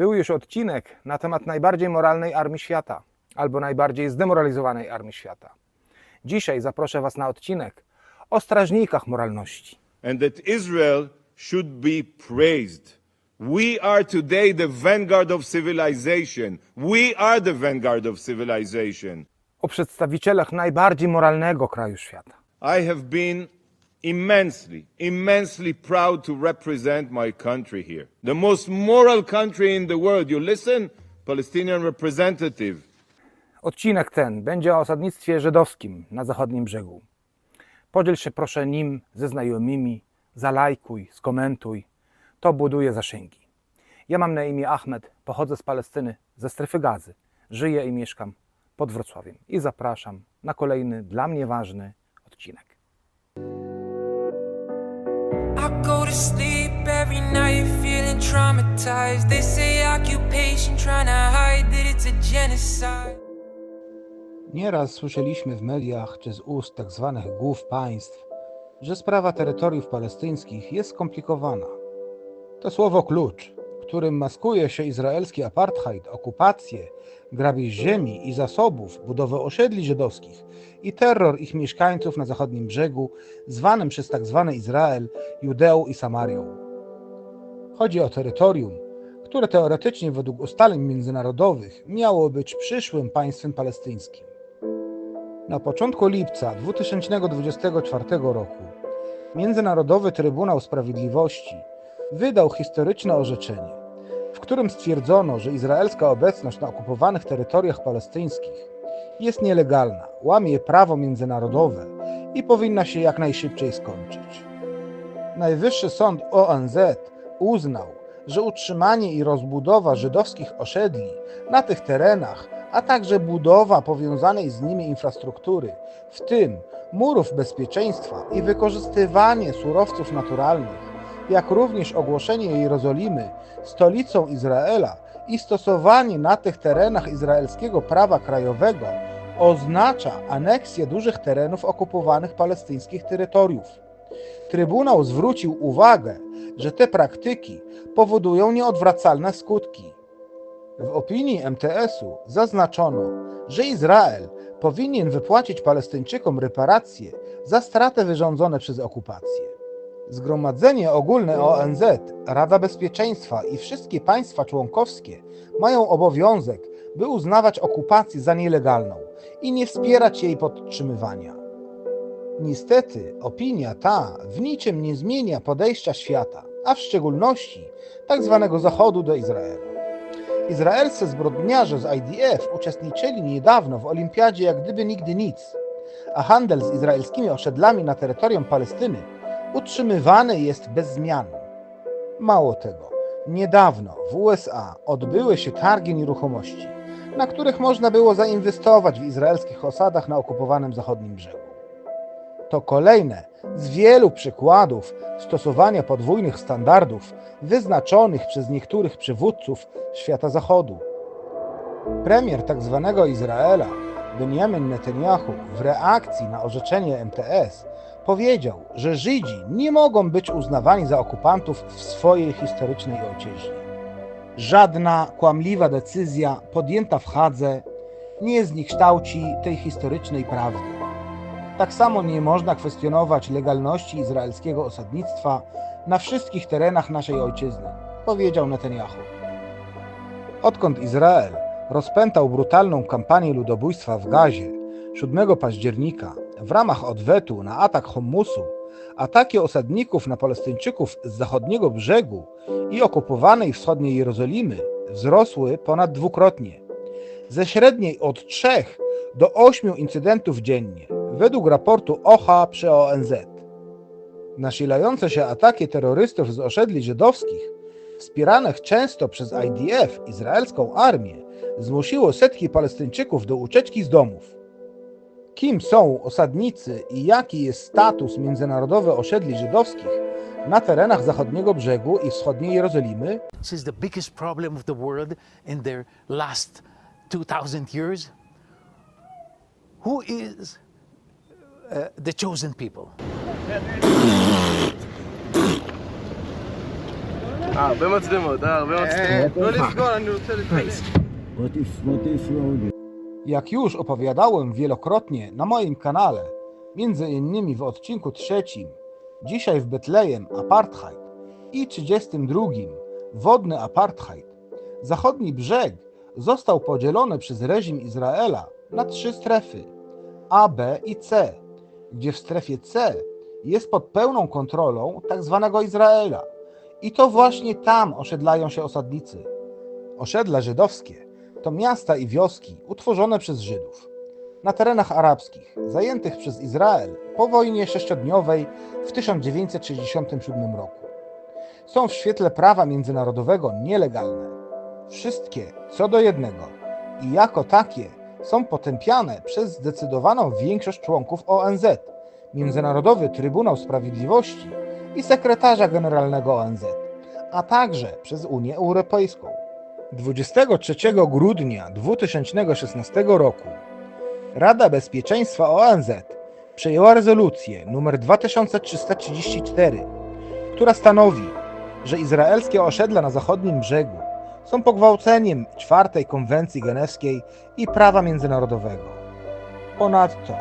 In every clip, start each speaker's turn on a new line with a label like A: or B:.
A: Był już odcinek na temat najbardziej moralnej armii świata albo najbardziej zdemoralizowanej armii świata. Dzisiaj zaproszę Was na odcinek o strażnikach moralności.
B: and that Israel should be praised. We are today the vanguard of civilization. We are the vanguard of civilization.
A: O przedstawicielach najbardziej moralnego kraju świata.
B: I have been immensely, immensely proud to represent my country here. The most moral country in the world. You listen? Palestinian representative.
A: Odcinek ten będzie o osadnictwie żydowskim na zachodnim brzegu. Podziel się proszę nim ze znajomymi, zalajkuj, skomentuj. To buduje zasięgi. Ja mam na imię Ahmed, pochodzę z Palestyny, ze strefy gazy. Żyję i mieszkam pod Wrocławiem i zapraszam na kolejny dla mnie ważny odcinek.
C: I go to sleep every night feeling traumatized. They say occupation trying to hide that it's a genocide.
D: Nieraz słyszeliśmy w mediach czy z ust tzw. głów państw, że sprawa terytoriów palestyńskich jest skomplikowana. To słowo klucz, którym maskuje się izraelski apartheid, okupację, grabież ziemi i zasobów, budowę osiedli żydowskich i terror ich mieszkańców na zachodnim brzegu, zwanym przez tzw. Izrael Judeą i Samarią. Chodzi o terytorium, które teoretycznie według ustaleń międzynarodowych miało być przyszłym państwem palestyńskim. Na początku lipca 2024 roku Międzynarodowy Trybunał Sprawiedliwości wydał historyczne orzeczenie, w którym stwierdzono, że izraelska obecność na okupowanych terytoriach palestyńskich jest nielegalna, łamie prawo międzynarodowe i powinna się jak najszybciej skończyć. Najwyższy Sąd ONZ uznał, że utrzymanie i rozbudowa żydowskich osiedli na tych terenach, a także budowa powiązanej z nimi infrastruktury, w tym murów bezpieczeństwa i wykorzystywanie surowców naturalnych, jak również ogłoszenie Jerozolimy stolicą Izraela i stosowanie na tych terenach izraelskiego prawa krajowego oznacza aneksję dużych terenów okupowanych palestyńskich terytoriów. Trybunał zwrócił uwagę, że te praktyki powodują nieodwracalne skutki. W opinii MTS-u zaznaczono, że Izrael powinien wypłacić Palestyńczykom reparacje za straty wyrządzone przez okupację. Zgromadzenie Ogólne ONZ, Rada Bezpieczeństwa i wszystkie państwa członkowskie mają obowiązek, by uznawać okupację za nielegalną i nie wspierać jej podtrzymywania. Niestety, opinia ta w niczym nie zmienia podejścia świata, a w szczególności tzw. Zachodu do Izraela. Izraelscy zbrodniarze z IDF uczestniczyli niedawno w olimpiadzie jak gdyby nigdy nic, a handel z izraelskimi osiedlami na terytorium Palestyny utrzymywany jest bez zmian. Mało tego, niedawno w USA odbyły się targi nieruchomości, na których można było zainwestować w izraelskich osadach na okupowanym zachodnim brzegu. To kolejne z wielu przykładów stosowania podwójnych standardów wyznaczonych przez niektórych przywódców świata zachodu. Premier tzw. Izraela, Benjamin Netanyahu, w reakcji na orzeczenie MTS powiedział, że Żydzi nie mogą być uznawani za okupantów w swojej historycznej ojczyźnie. Żadna kłamliwa decyzja podjęta w Hadze nie zniekształci tej historycznej prawdy. Tak samo nie można kwestionować legalności izraelskiego osadnictwa na wszystkich terenach naszej ojczyzny, powiedział Netanyahu. Odkąd Izrael rozpętał brutalną kampanię ludobójstwa w Gazie 7 października w ramach odwetu na atak Hommusu, ataki osadników na Palestyńczyków z zachodniego brzegu i okupowanej wschodniej Jerozolimy wzrosły ponad dwukrotnie. Ze średniej od 3 do 8 incydentów dziennie, według raportu OHA przy ONZ. Nasilające się ataki terrorystów z osiedli żydowskich, wspieranych często przez IDF, izraelską armię, zmusiło setki Palestyńczyków do ucieczki z domów. Kim są osadnicy i jaki jest status międzynarodowy osiedli żydowskich na terenach zachodniego brzegu i wschodniej Jerozolimy,
E: This is the biggest problem of the world in their last 2,000 years. Who is uh, the chosen people?
F: Vemos No, let's go and we'll tell the place.
G: What if, what if?
D: Jak już opowiadałem wielokrotnie na moim kanale, między innymi w odcinku trzecim, dzisiaj w Betlejem apartheid i 32 wodny apartheid, zachodni brzeg został podzielony przez reżim Izraela na trzy strefy A, B i C, gdzie w strefie C jest pod pełną kontrolą tzw. Izraela. I to właśnie tam osiedlają się osadnicy. Osiedla żydowskie to miasta i wioski utworzone przez Żydów na terenach arabskich, zajętych przez Izrael po wojnie sześciodniowej w 1967 roku. Są w świetle prawa międzynarodowego nielegalne. Wszystkie co do jednego i jako takie są potępiane przez zdecydowaną większość członków ONZ, Międzynarodowy Trybunał Sprawiedliwości i sekretarza generalnego ONZ, a także przez Unię Europejską. 23 grudnia 2016 roku Rada Bezpieczeństwa ONZ przyjęła rezolucję nr 2334, która stanowi, że izraelskie osiedla na zachodnim brzegu są pogwałceniem czwartej konwencji genewskiej i prawa międzynarodowego. Ponadto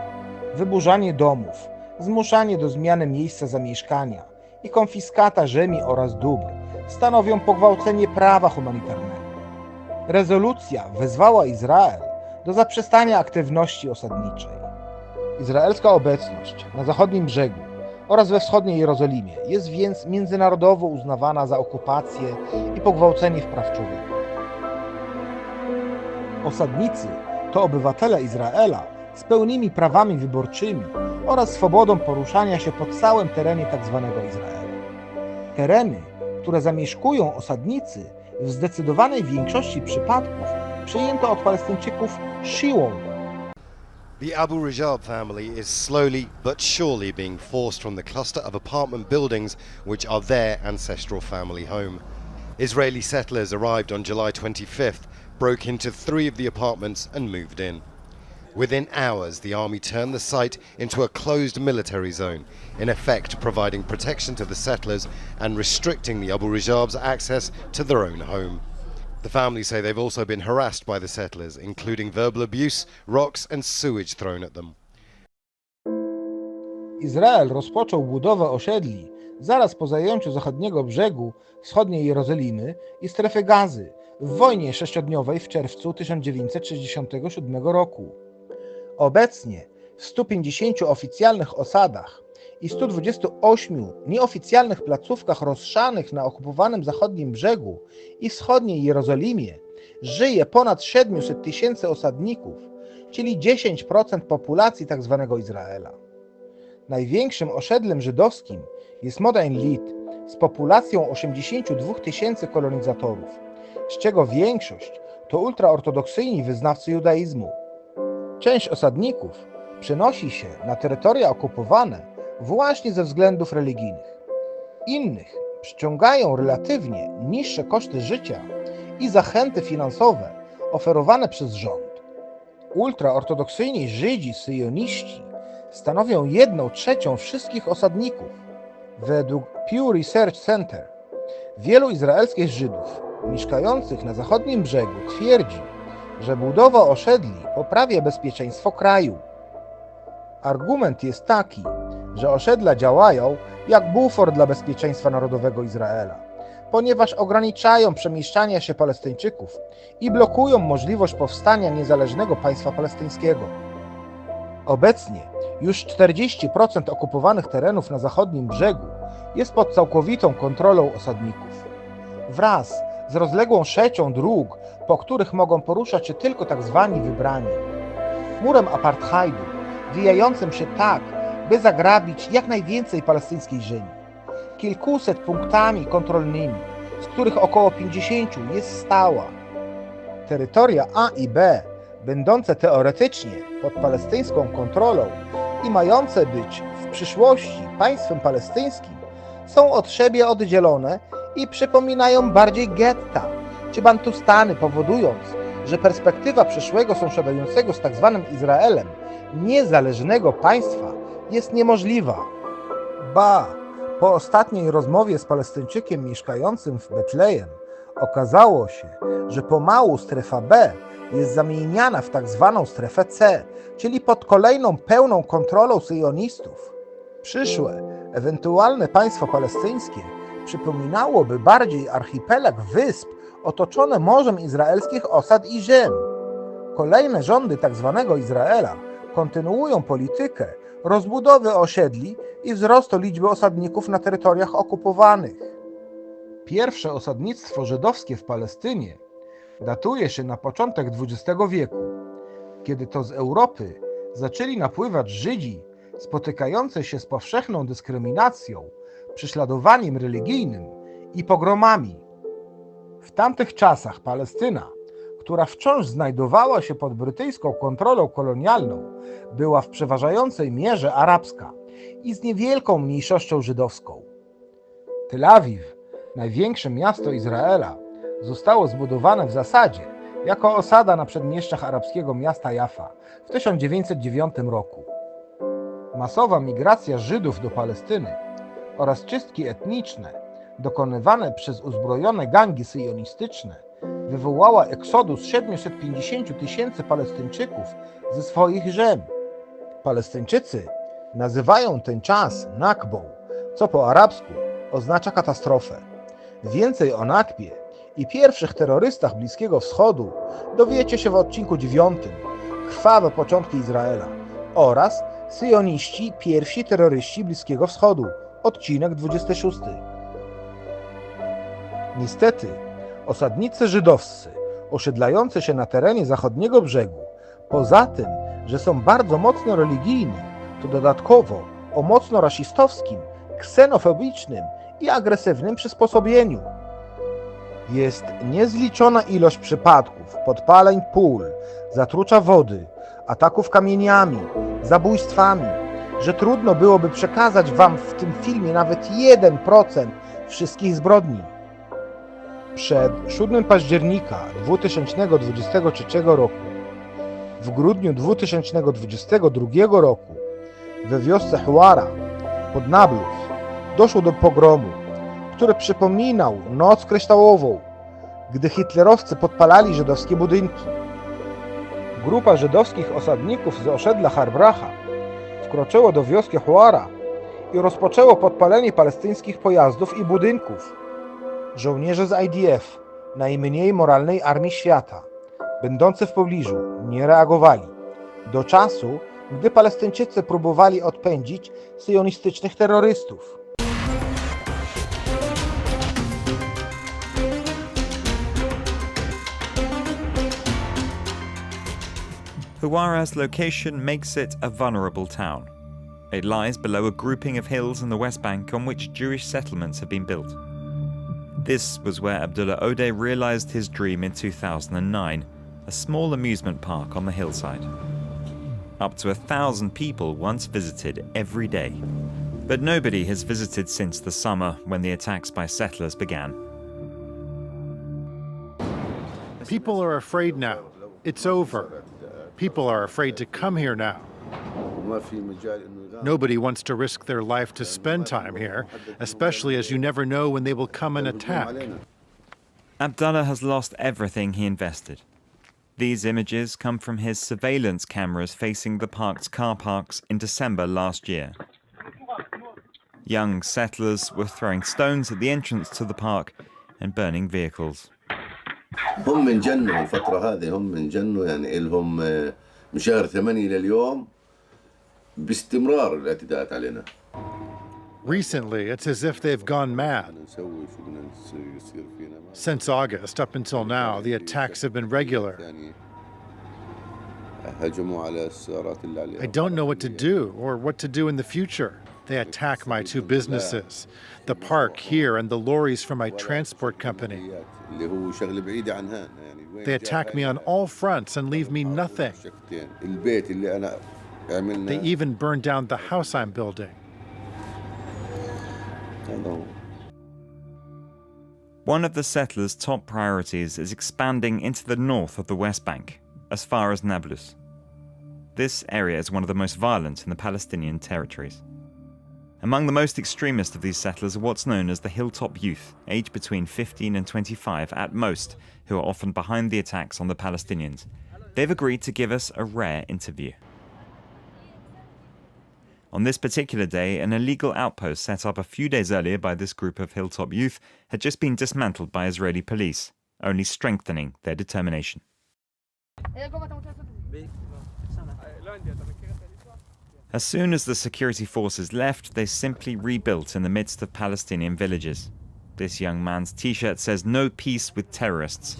D: wyburzanie domów, zmuszanie do zmiany miejsca zamieszkania i konfiskata ziemi oraz dóbr stanowią pogwałcenie prawa humanitarnego. Rezolucja wezwała Izrael do zaprzestania aktywności osadniczej. Izraelska obecność na zachodnim brzegu oraz we wschodniej Jerozolimie jest więc międzynarodowo uznawana za okupację i pogwałcenie praw człowieka. Osadnicy to obywatele Izraela z pełnymi prawami wyborczymi oraz swobodą poruszania się po całym terenie tzw. Izraela. Tereny, które zamieszkują osadnicy, w zdecydowanej większości przypadków przyjęto od Palestyńczyków siłą.
H: The Abu Rajab family is slowly but surely being forced from the cluster of apartment buildings which are their ancestral family home. Israeli settlers arrived on July 25th, broke into three of the apartments, and moved in. Within hours, the army turned the site into a closed military zone, in effect providing protection to the settlers and restricting the Abu Rajab's access to their own home. The family say they've also been harassed by the settlers, including verbal abuse, rocks, and sewage thrown at them.
D: Izrael rozpoczął budowę osiedli zaraz po zajęciu zachodniego brzegu wschodniej Jerozolimy i strefy gazy w wojnie sześciodniowej w czerwcu 1967 roku. Obecnie w 150 oficjalnych osadach i 128 nieoficjalnych placówkach rozszanych na okupowanym zachodnim brzegu i wschodniej Jerozolimie żyje ponad 700 tysięcy osadników, czyli 10% populacji tzw. Izraela. Największym osiedlem żydowskim jest Modain Lit z populacją 82 tysięcy kolonizatorów, z czego większość to ultraortodoksyjni wyznawcy judaizmu. Część osadników przenosi się na terytoria okupowane właśnie ze względów religijnych. Innych przyciągają relatywnie niższe koszty życia i zachęty finansowe oferowane przez rząd. Ultraortodoksyjni Żydzi syjoniści stanowią jedną trzecią wszystkich osadników. Według Pew Research Center wielu izraelskich Żydów mieszkających na zachodnim brzegu twierdzi, że budowa osiedli poprawia bezpieczeństwo kraju. Argument jest taki, że osiedla działają jak bufor dla bezpieczeństwa narodowego Izraela, ponieważ ograniczają przemieszczanie się Palestyńczyków i blokują możliwość powstania niezależnego państwa palestyńskiego. Obecnie już 40% okupowanych terenów na zachodnim brzegu jest pod całkowitą kontrolą osadników. Wraz z rozległą siecią dróg, po których mogą poruszać się tylko tak zwani wybrani. Murem apartheidu, wijającym się tak, by zagrabić jak najwięcej palestyńskiej ziemi. Kilkuset punktami kontrolnymi, z których około 50 jest stała. Terytoria A i B, będące teoretycznie pod palestyńską kontrolą i mające być w przyszłości państwem palestyńskim, są od siebie oddzielone i przypominają bardziej getta czy bantustany, powodując, że perspektywa przyszłego sąsiadującego z tzw. Izraelem niezależnego państwa jest niemożliwa. Ba, Po ostatniej rozmowie z Palestyńczykiem mieszkającym w Betlejem okazało się, że pomału strefa B jest zamieniana w tak zwaną strefę C, czyli pod kolejną pełną kontrolą syjonistów. Przyszłe, ewentualne państwo palestyńskie przypominałoby bardziej archipelag wysp otoczone morzem izraelskich osad i ziem. Kolejne rządy tzw. Izraela kontynuują politykę rozbudowy osiedli i wzrostu liczby osadników na terytoriach okupowanych. Pierwsze osadnictwo żydowskie w Palestynie datuje się na początek XX wieku, kiedy to z Europy zaczęli napływać Żydzi spotykający się z powszechną dyskryminacją, prześladowaniem religijnym i pogromami. W tamtych czasach Palestyna, która wciąż znajdowała się pod brytyjską kontrolą kolonialną, była w przeważającej mierze arabska i z niewielką mniejszością żydowską. Tel Awiw, największe miasto Izraela, zostało zbudowane w zasadzie jako osada na przedmieściach arabskiego miasta Jaffa w 1909 roku. Masowa migracja Żydów do Palestyny oraz czystki etniczne dokonywane przez uzbrojone gangi syjonistyczne wywołała eksodus 750 tysięcy Palestyńczyków ze swoich ziem. Palestyńczycy nazywają ten czas Nakbą, co po arabsku oznacza katastrofę. Więcej o Nakbie i pierwszych terrorystach Bliskiego Wschodu dowiecie się w odcinku 9 Krwawe początki Izraela oraz Syjoniści pierwsi terroryści Bliskiego Wschodu, odcinek 26. Niestety, osadnicy żydowscy osiedlający się na terenie zachodniego brzegu, poza tym, że są bardzo mocno religijni, to dodatkowo o mocno rasistowskim, ksenofobicznym i agresywnym przysposobieniu. Jest niezliczona ilość przypadków podpaleń pól, zatrucia wody, ataków kamieniami, zabójstwami, że trudno byłoby przekazać Wam w tym filmie nawet 1% wszystkich zbrodni. Przed 7 października 2023 roku, w grudniu 2022 roku, we wiosce Huara pod Nablus doszło do pogromu, który przypominał Noc Kryształową, gdy hitlerowcy podpalali żydowskie budynki. Grupa żydowskich osadników z osiedla Harbracha wkroczyła do wioski Huara i rozpoczęło podpalenie palestyńskich pojazdów i budynków. Żołnierze z IDF, najmniej moralnej armii świata, będący w pobliżu, nie reagowali. Do czasu, gdy Palestyńczycy próbowali odpędzić syjonistycznych terrorystów.
I: Huara's location makes it a vulnerable town. It lies below a grouping of hills in the West Bank on which Jewish settlements have been built. This was where Abdullah Ode realized his dream in 2009 a small amusement park on the hillside. Up to a thousand people once visited every day. But nobody has visited since the summer when the attacks by settlers began.
E: People are afraid now. It's over. People are afraid to come here now. Nobody wants to risk their life to spend time here, especially as you never know when they will come and attack.
I: Abdullah has lost everything he invested. These images come from his surveillance cameras facing the park's car parks in December last year. Young settlers were throwing stones at the entrance to the park and burning vehicles.
J: هم من جنوا الفترة هذه هم من جنوا يعني إلهم آه، من شهر ثمانية لليوم باستمرار الاعتداءات علينا
E: Recently, it's as if they've gone mad.
J: نسوي شو بدنا نصير- يصير فينا ما
E: Since August, up until now, the attacks have been regular.
J: يعني هجموا على السيارات اللي عليها
E: I don't know what to do or what to do in the future. They attack my two businesses, the park here and the lorries from my transport company. They attack me on all fronts and leave me nothing. They even burn down the house I'm building.
I: One of the settlers' top priorities is expanding into the north of the West Bank, as far as Nablus. This area is one of the most violent in the Palestinian territories. Among the most extremist of these settlers are what's known as the Hilltop Youth, aged between 15 and 25 at most, who are often behind the attacks on the Palestinians. They've agreed to give us a rare interview. On this particular day, an illegal outpost set up a few days earlier by this group of Hilltop Youth had just been dismantled by Israeli police, only strengthening their determination. As soon as the security forces left, they simply rebuilt in the midst of Palestinian villages. This young man's t shirt says no peace with terrorists.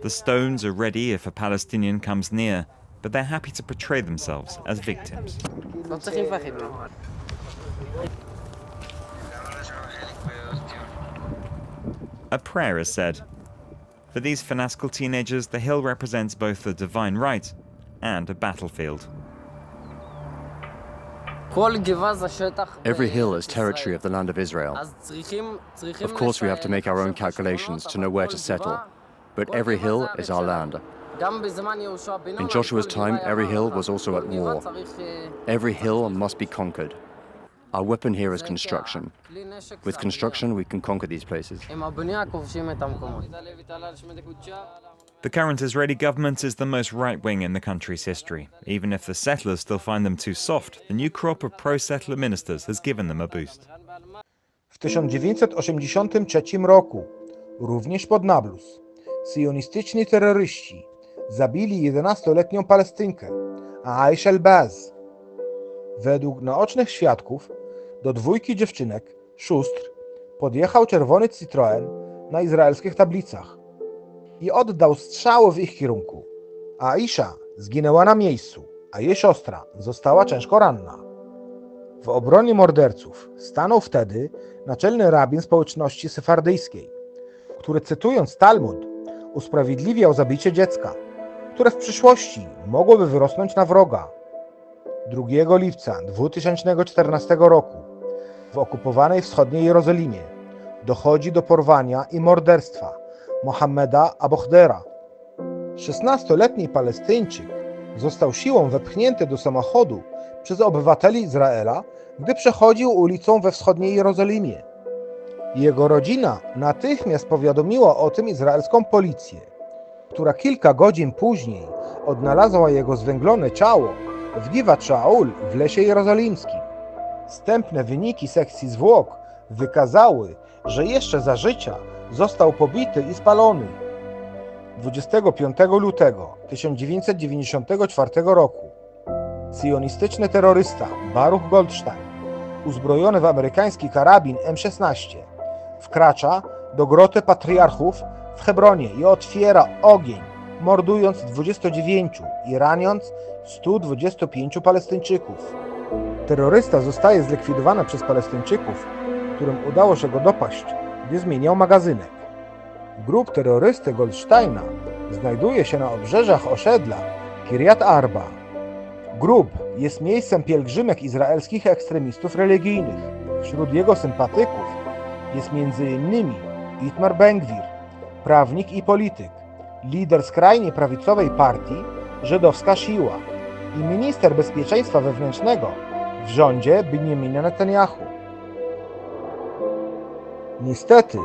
I: The stones are ready if a Palestinian comes near, but they're happy to portray themselves as victims. A prayer is said. For these fanatical teenagers, the hill represents both the divine right and a battlefield.
K: Every hill is territory of the land of Israel. Of course, we have to make our own calculations to know where to settle, but every hill is our land. In Joshua's time, every hill was also at war. Every hill must be conquered. Our weapon here is construction. With construction, we can conquer these places.
I: The current Israeli government is the most right wing in the country's history. Even if the settlers still find them too soft, the new crop of pro settler ministers has given them a boost.
D: W 1983 roku, również pod Nablus, sionistyczni terroryści zabili 11-letnią Palestynkę, Aisha el-Baz. Według naocznych świadków do dwójki dziewczynek, sióstr, podjechał czerwony Citroen na izraelskich tablicach i oddał strzały w ich kierunku. Aisha zginęła na miejscu, a jej siostra została ciężko ranna. W obronie morderców stanął wtedy naczelny rabin społeczności sefardyjskiej, który cytując Talmud usprawiedliwiał zabicie dziecka, które w przyszłości mogłoby wyrosnąć na wroga. 2 lipca 2014 roku w okupowanej wschodniej Jerozolimie dochodzi do porwania i morderstwa Mohammeda Abochdera. 16-letni Palestyńczyk został siłą wepchnięty do samochodu przez obywateli Izraela, gdy przechodził ulicą we wschodniej Jerozolimie. Jego rodzina natychmiast powiadomiła o tym izraelską policję, która kilka godzin później odnalazła jego zwęglone ciało w Givat Shaul w lesie jerozolimskim. Wstępne wyniki sekcji zwłok wykazały, że jeszcze za życia został pobity i spalony. 25 lutego 1994 roku sionistyczny terrorysta Baruch Goldstein, uzbrojony w amerykański karabin M16, wkracza do groty patriarchów w Hebronie i otwiera ogień, mordując 29 i raniąc 125 Palestyńczyków. Terrorysta zostaje zlikwidowany przez Palestyńczyków, którym udało się go dopaść, gdy zmieniał magazynek. Grób terrorysty Goldsteina znajduje się na obrzeżach osiedla Kiryat Arba. Grób jest miejscem pielgrzymek izraelskich ekstremistów religijnych. Wśród jego sympatyków jest m.in. Itmar Bengwir, prawnik i polityk, lider skrajnie prawicowej partii Żydowska Siła i minister bezpieczeństwa wewnętrznego w rządzie Benjamina Netanyahu. Niestety,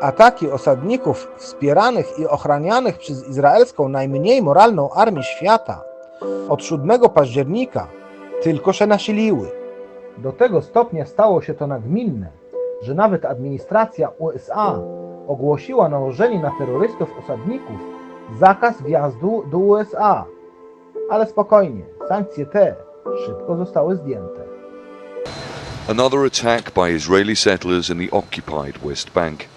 D: ataki osadników wspieranych i ochranianych przez izraelską najmniej moralną armię świata od 7 października tylko się nasiliły. Do tego stopnia stało się to nagminne, że nawet administracja USA ogłosiła nałożenie na terrorystów osadników zakaz wjazdu do USA. Ale spokojnie, sankcje te szybko zostały zdjęte.
L: Another attack by Israeli settlers in the occupied West Bank.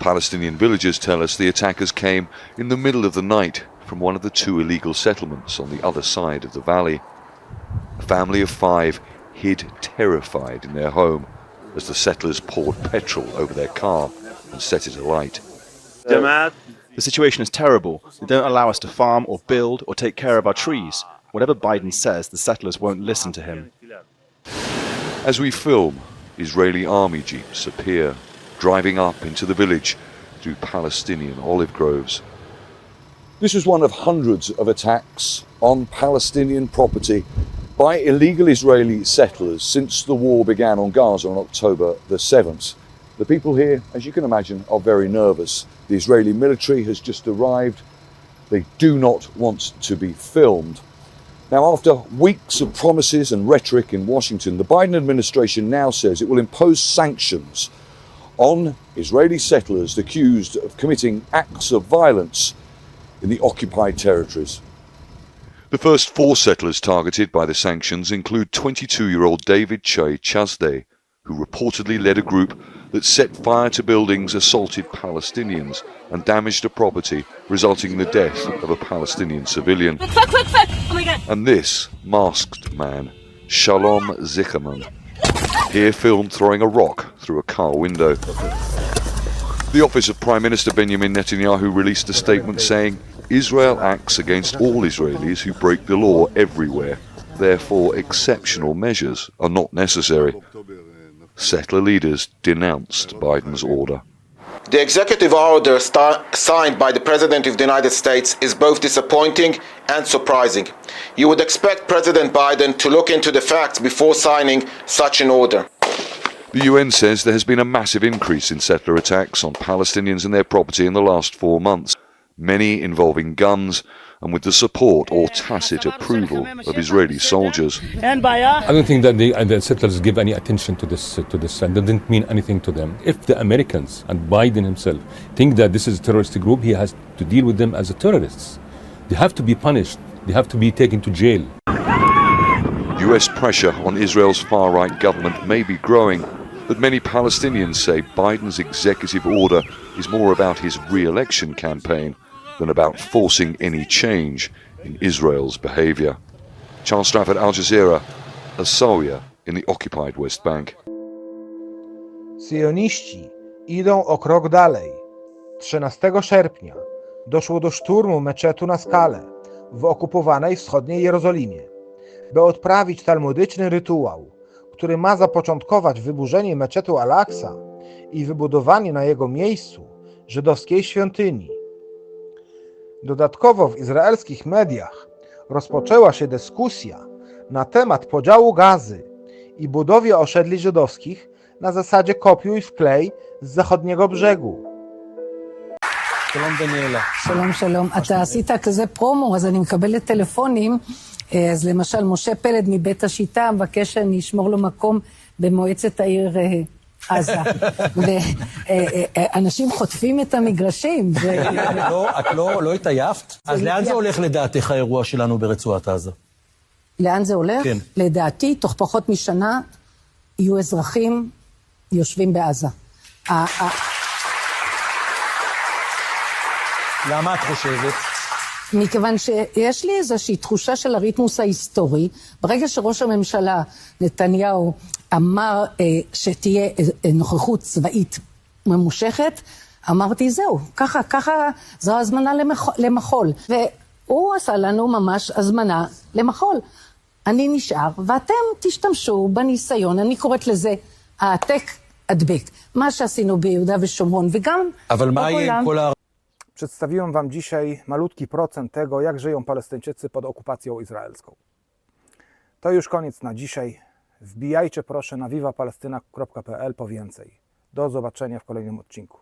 L: Palestinian villagers tell us the attackers came in the middle of the night from one of the two illegal settlements on the other side of the valley. A family of five hid terrified in their home as the settlers poured petrol over their car and set it alight.
M: The situation is terrible. They don't allow us to farm or build or take care of our trees. Whatever Biden says, the settlers won't listen to him.
L: As we film, Israeli army jeeps appear, driving up into the village through Palestinian olive groves.
N: This was one of hundreds of attacks on Palestinian property
L: by illegal Israeli settlers since the war began on Gaza on October the 7th. The people here, as you can imagine, are very nervous. The Israeli military has just arrived. They do not want to be filmed. Now, after weeks of promises and rhetoric in Washington, the Biden administration now says it will impose sanctions on Israeli settlers accused of committing acts of violence in the occupied territories. The first four settlers targeted by the sanctions include 22 year old David Che Chazde, who reportedly led a group that set fire to buildings, assaulted Palestinians, and damaged a property, resulting in the death of a Palestinian civilian. And this masked man, Shalom Zickerman, here filmed throwing a rock through a car window. The office of Prime Minister Benjamin Netanyahu released a statement saying Israel acts against all Israelis who break the law everywhere. Therefore, exceptional measures are not necessary. Settler leaders denounced Biden's order.
N: The executive order signed by the President of the United States is both disappointing and surprising. You would expect President Biden to look into the facts before signing such an order.
L: The UN says there has been a massive increase in settler attacks on Palestinians and their property in the last four months, many involving guns and with the support or tacit approval of Israeli soldiers.
O: I don't think that the, uh, the settlers give any attention to this uh, to this and it didn't mean anything to them. If the Americans and Biden himself think that this is a terrorist group, he has to deal with them as a terrorists. They have to be punished. They have to be taken to jail.
L: US pressure on Israel's far right government may be growing, but many Palestinians say Biden's executive order is more about his re election campaign than about forcing any change in Israel's behavior. Charles Strafford, Al Jazeera, Asoya in the occupied West Bank.
D: Syjoniści idą o krok dalej. 13 sierpnia doszło do szturmu meczetu na skale w okupowanej wschodniej Jerozolimie, by odprawić talmudyczny rytuał, który ma zapoczątkować wyburzenie meczetu Al-Aqsa i wybudowanie na jego miejscu żydowskiej świątyni. Dodatkowo w izraelskich mediach rozpoczęła się dyskusja na temat podziału gazy i budowie osiedli żydowskich na zasadzie kopiuj wklej z zachodniego brzegu.
P: שלום דניאלה. שלום שלום. אתה עשית כזה פרומו, אז אני מקבלת טלפונים. אה, אז למשל, משה פלד מבית השיטה מבקש שאני אשמור לו מקום במועצת העיר אה, עזה. ואנשים חוטפים את המגרשים.
Q: את לא- את לא לא התעייפת? אז לאן זה הולך לדעתך האירוע שלנו ברצועת עזה?
P: לאן זה הולך?
Q: כן.
P: לדעתי, תוך פחות משנה יהיו אזרחים יושבים בעזה.
Q: למה את חושבת?
P: מכיוון שיש לי איזושהי תחושה של הריתמוס ההיסטורי. ברגע שראש הממשלה נתניהו אמר אה, שתהיה אה, אה, נוכחות צבאית ממושכת, אמרתי, זהו, ככה, ככה, זו הזמנה למח, למחול. והוא עשה לנו ממש הזמנה למחול. אני נשאר, ואתם תשתמשו בניסיון, אני קוראת לזה העתק הדבק. מה שעשינו ביהודה ושומרון, וגם
Q: אבל מה יהיה עם. כל ה...
A: Przedstawiłem Wam dzisiaj malutki procent tego, jak żyją Palestyńczycy pod okupacją izraelską. To już koniec na dzisiaj. Wbijajcie proszę na vivapalestyna.pl po więcej. Do zobaczenia w kolejnym odcinku.